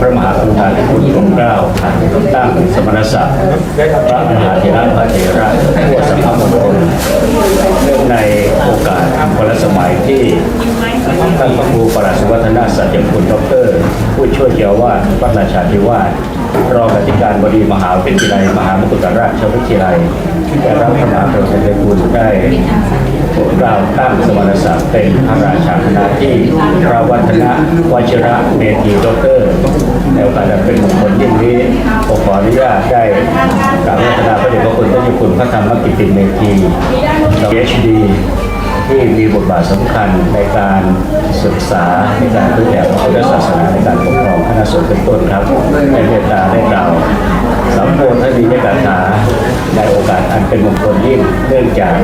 พระมหากรุณาธิคุณโปรดเกล้าตั้งสมณศักดิ์พระมหาเถระพระเถระทั่วสังฆมณฑลเนื่องในโอกาสวันสมัยที่ท่านพระครูปรัชวัฒนาสัจจคุณดอกเตอรผู้ช่วยเจ้าวาดวัดราชาธิวาสรองอธิการบดีมหาวิทยาลัยมหามกุฏราชวิทยาลัยและรับพระมหากรุณาธิคุณได้ กล้าตั้งสมณศักดิ์เป็นพระราชาคณะที่พระวัฒนวชิระเมธีดอกเตอร์ในโอกาสเป็นมงคลยิ่งนี้ผมขออนุญาตได้กราบรัตนาพระเดชพระคุณพระเจ้าคุณพระธรรมกิติเมธี PhD ที่มีบทบาทสำคัญในการศึกษาในการเผยแผ่พระพุทธศาสนาในการปกครองคณะสงฆ์เป็นต้นครับในเมตตาได้กล่าวสัมโพธนียกถาในโอกานเป็นมงคลยิ่งเนื่องจาก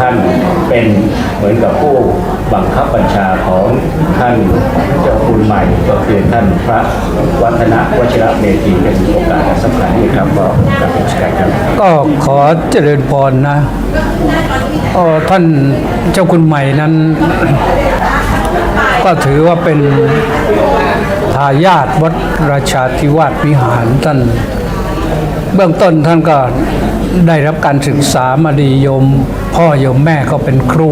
ท่านเป็นเหมือนกับผู้บังคับบัญชาของท่านเจ้าคุณใหม่ก็คือท่านพระวัฒนวชิระเมธีเป็นโอกาสสำคัญนี้ครับก็กราบนมัสการครับก็ขอเจริญพรนะท่านเจ้าคุณใหม่นั้น ก็ถือว่าเป็นทายาทวัดราชาธิวาสวิหารท่าน เบื้องต้นท่านก็ ได้รับการศึกษามาดีโยม พ่อโยมแม่ก็เป็นครู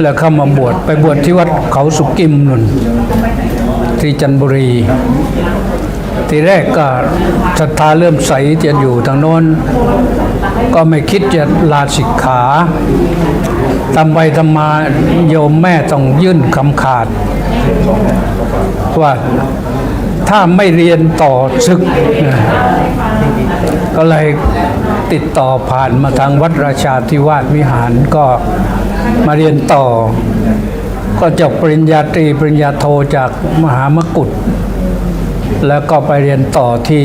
แล้วเข้ามาบวชไปบวชที่วัดเขาสุกิมนุนที่จันบุรี ทีแรกก็ศรัทธาเริ่มใสจะอยู่ทางโน้น ก็ไม่คิดจะลาสิกขาทำไปทำมาโยมแม่ต้องยื่นคำขาด ว่าถ้าไม่เรียนต่อศึก ก็เลยติดต่อผ่านมาทางวัดราชาธิวาสวิหารก็มาเรียนต่อ ก็จบปริญญาตรีปริญญาโทจากมหามกุฏแล้วก็ไปเรียนต่อที่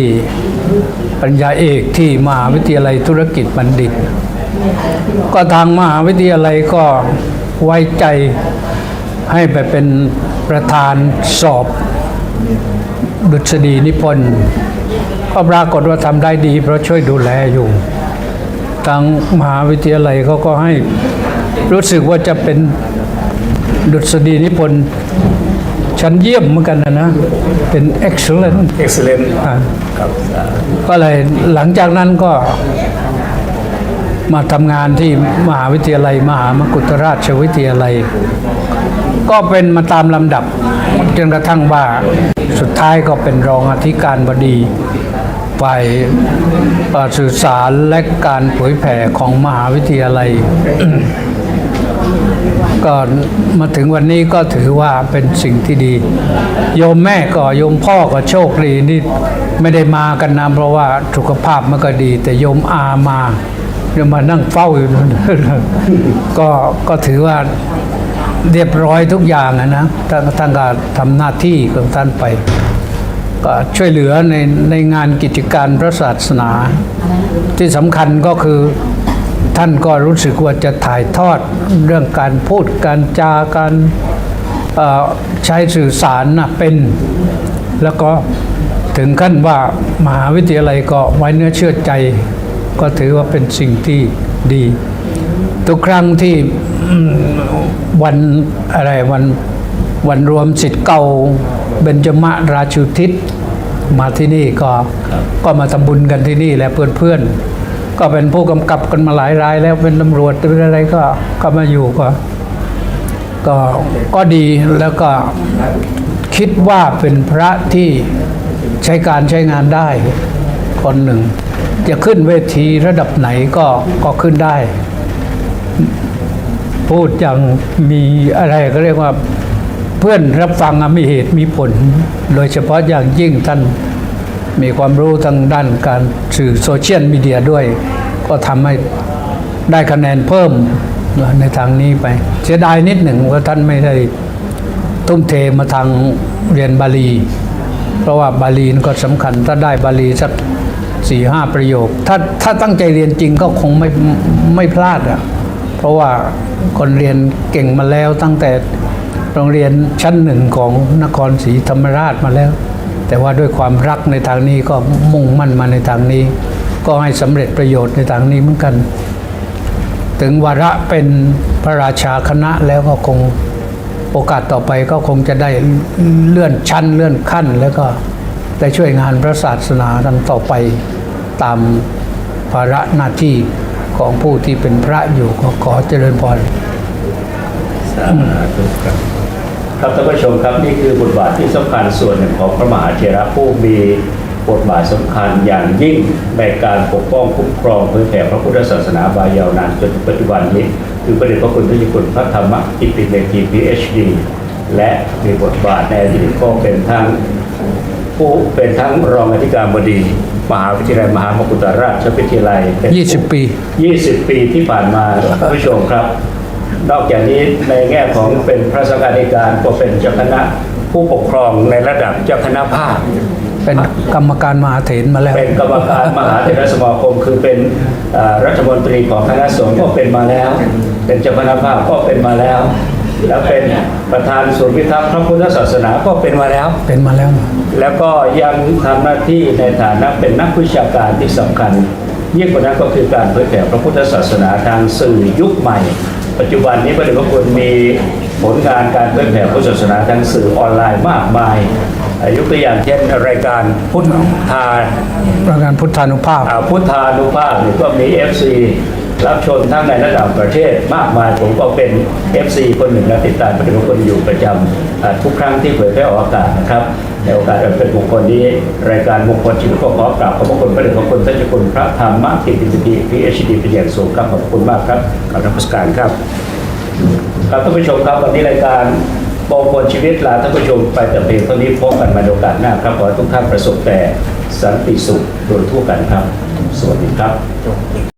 ปริญญาเอกที่มหาวิทยาลัยธุรกิจบัณฑิต ก็ทางมหาวิทยาลัยก็ไว้ใจให้ไปเป็นประธานสอบดุษฎีนิพนธ์ ก็ปรากฏว่าทำได้ดี เพราะช่วยดูแลอยู่ทางมหาวิทยาลัยเขาก็ให้รู้สึกว่าจะเป็นดุษฎีนิพนธ์ชั้นเยี่ยมเหมือนกันนะนะ เป็น excellent excellent อ่าครับก็เลยหลังจากนั้นก็มาทำงานที่มหาวิทยาลัย มหามกุฏราชวิทยาลัย ก็เป็นมาตามลำดับจนกระทั่งว่าสุดท้ายก็เป็นรองอธิการบดี ฝ่ายเอ่อสื่อสารและการเผยแผ่ของมหาวิทยาลัย ก็มาถึงวันนี้ก็ถือว่าเป็นสิ่งที่ดี โยมแม่ก็โยมพ่อก็โชคดีนี่ไม่ได้มากันนะเพราะว่าสุขภาพมันก็ดี แต่โยมอามาเดี๋ยวมานั่งเฝ้าอยู่นั่นก็ก็ถือว่าเรียบร้อยทุกอย่างนะท่านท่านก็ทำหน้าที่ของท่านไป ก็ช่วยเหลือในในงานกิจการพระศาสนา ที่สำคัญก็คือท่านก็รู้สึกว่าจะถ่ายทอดเรื่องการพูดการจาการเอ่อใช้สื่อสารนะเป็น แล้วก็ถึงขั้นว่ามหาวิทยาลัยก็ไว้เนื้อเชื่อใจ ก็ถือว่าเป็นสิ่งที่ดี ทุกครั้งที่อืมวันอะไรวันวันรวมสิทธิ์เก่า เบญจมราชุทิศมาที่นี่ก็ก็มาทำบุญกันที่นี่แหละเพื่อนๆ ก็เป็นผู้กำกับกันมาหลายรายแล้วเป็นตำรวจหรืออะไรก็ก็มาอยู่ก็ก็ก็ดีแล้วก็คิดว่าเป็นพระที่ใช้การใช้งานได้คนหนึ่ง จะขึ้นเวทีระดับไหนก็ก็ขึ้นได้ พูดอย่างมีอะไรก็เรียกว่า เพื่อนรับฟังมีเหตุมีผล โดยเฉพาะอย่างยิ่งท่านมีความรู้ทางด้านการสื่อโซเชียลมีเดียด้วย ก็ทำให้ได้คะแนนเพิ่มในทางนี้ไป เสียดายนิดหนึ่งว่าท่านไม่ได้ทุ่มเทมาทางเรียนบาลี เพราะว่าบาลีนก็สำคัญถ้าได้บาลีสักสี่ห้าประโยค ถ้าถ้าตั้งใจเรียนจริงก็คงไม่ไม่พลาดอะเพราะว่าคนเรียนเก่งมาแล้วตั้งแต่ โรงเรียนชั้นหนึ่งของนครศรีธรรมราชมาแล้ว แต่ว่าด้วยความรักในทางนี้ก็มุ่งมั่นมาในทางนี้ ก็ให้สำเร็จประโยชน์ในทางนี้เหมือนกัน ถึงวาระเป็นพระราชาคณะแล้วก็คงโอกาสต่อไปก็คงจะได้เลื่อนชั้นเลื่อนขั้น แล้วก็ได้ช่วยงานพระศาสนากันต่อไปตามภาระหน้าที่ของผู้ที่เป็นพระอยู่ก็ขอเจริญพรสาธุครับ ครับท่านผู้ชมครับนี่คือบทบาทที่สำคัญส่วนหนึ่งของพระมหาเถระผู้มีบทบาทสำคัญอย่างยิ่งในการปกป้องคุ้มครองเผยแผ่พระพุทธศาสนาบายาวนานจนถึงปัจจุบันนี้คือประเด็จพระคุณทศคุณพระธรรมกิติเมธีพีเอชดีและมีบทบาทในอดีตก็เป็นทั้งผู้เป็นทั้งรองอธิการบดีมหาวิทยาลัยมหามกุฏราชวิทยาลัยเป็น20 ปี 20 ปีที่ผ่านมาท่านผู้ชมครับ นอกจากนี้ในแง่ของเป็นพระสังฆาธิการก็เป็นเจ้าคณะผู้ปกครองในระดับเจ้าคณะภาค เป็นกรรมการมหาเถรมาแล้ว เป็นกรรมการมหาเถรสมาคม คือเป็นเอ่อรัฐมนตรีของคณะสงฆ์ก็เป็นมาแล้ว เป็นเจ้าคณะภาคก็เป็นมาแล้ว แล้วเป็นประธานศูนย์พิทักษ์พระพุทธศาสนาก็เป็นมาแล้ว เป็นมาแล้ว แล้วก็ยังทำหน้าที่ในฐานะเป็นนักวิชาการที่สำคัญยิ่งกว่านั้นก็คือการเผยแผ่พระพุทธศาสนาทางสื่อยุคใหม่ ปัจจุบันนี้พระเดชพระคุณมีผลงานการเผยแผ่พุทธศาสนาทางสื่อออนไลน์มากมายอ่ายกตัวอย่างเช่นรายการพุทธทาประการพุทธานุภาพอ่าพุทธานุภาพนี่ก็มี FC รับชมทั้งในระดับประเทศมากมายผมก็เป็น FC คนหนึ่งและติดตามปฏิบัติคนอยู่ประจำอ่าทุกครั้งที่เผยแพร่ออกอากาศนะครับในโอกาสเป็นมงคลนี้ รายการมงคลชีวิตก็ขอกราบขอบพระคุณพระเดชพระคุณท่านเจ้าคุณพระธรรมกิติพีพีเอชดีเป็นอย่างสูงครับขอบคุณมากครับขอบนมัสการครับครับท่านผู้ชมครับวันนี้รายการมงคลชีวิตลาท่านผู้ชมไปแต่เพียงเท่านี้พบกันใหมาโอกาสหน้าครับขอให้ทุกท่านประสบแต่สันติสุขโดยทั่วกันครับ สวัสดีครับ